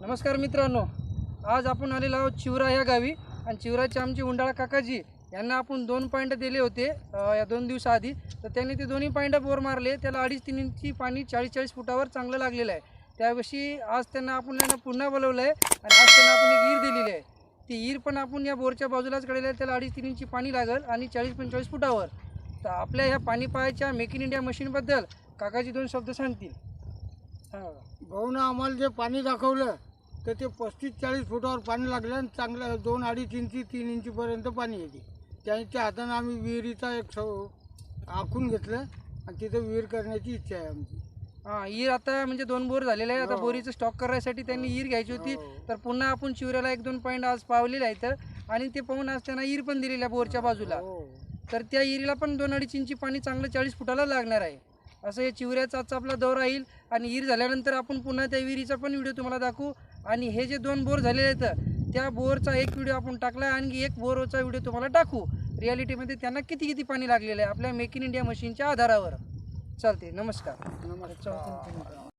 नमस्कार मित्रांनो आज आपण आलेलो आहोत चिवरा या गावी आणि चिवराचे आमचे उंडाळा काकाजी यांना आपण दोन पॉईंट दिले होते अ, या दोन दिवसाआधी. तर त्यांनी ते दोन्ही पॉईंट बोर मारले. त्याला अडीच तीन इंची पाणी चाळीस चाळीस फुटावर चांगलं लागलेलं आहे. त्याविषयी आज त्यांना आपण त्यांना पुन्हा बोलवलं आहे आणि आज त्यांना आपण एक ईर दिलेली आहे. ती ईर पण आपण या बोरच्या बाजूलाच काढलेली आहे. त्याला अडीच तीन इंची पाणी लागेल आणि चाळीस पंचेचाळीस फुटावर. तर आपल्या ह्या पाणी पायाच्या मेक इन इंडिया मशीनबद्दल काकाजी दोन शब्द सांगतील. हां भाऊनं आम्हाला जे पाणी दाखवलं तर ते पस्तीस चाळीस फुटावर पाणी लागलं आणि चांगलं दोन अडीच इंची तीन इंचीपर्यंत पाणी येते. त्यांच्या हातानं आम्ही विहिरीचा एक सौ आखून घेतलं आणि तिथं विहीर करण्याची इच्छा आहे आमची. हा ईर आता म्हणजे दोन बोर झालेले आहे आता हो. बोरीचं स्टॉक करायसाठी त्यांनी ईर घ्यायची होती. हो. तर पुन्हा आपण चिवऱ्याला एक दोन पॉईंट आज पावलेले आहेत. आणि ते पाहून आज त्यांना ईर पण दिलेली आहे बोरच्या बाजूला. हो. तर त्या इरीला पण दोन अडीच इंची पाणी चांगलं चाळीस फुटाला लागणार आहे. असं हे चिवऱ्याचा आजचा आपला दौर राहील आणि ईर झाल्यानंतर आपण पुन्हा त्या विहिरीचा पण व्हिडिओ तुम्हाला दाखवू. आणि हे जे दोन बोर झालेले आहेत त्या बोरचा एक व्हिडिओ आपण टाकला आणि एक बोरचा व्हिडिओ तुम्हाला टाकू. रियालिटीमध्ये त्यांना किती किती पाणी लागलेलं आहे आपल्या मेक इन इंडिया मशीनच्या आधारावर. चालते नमस्कार. नमस्कार.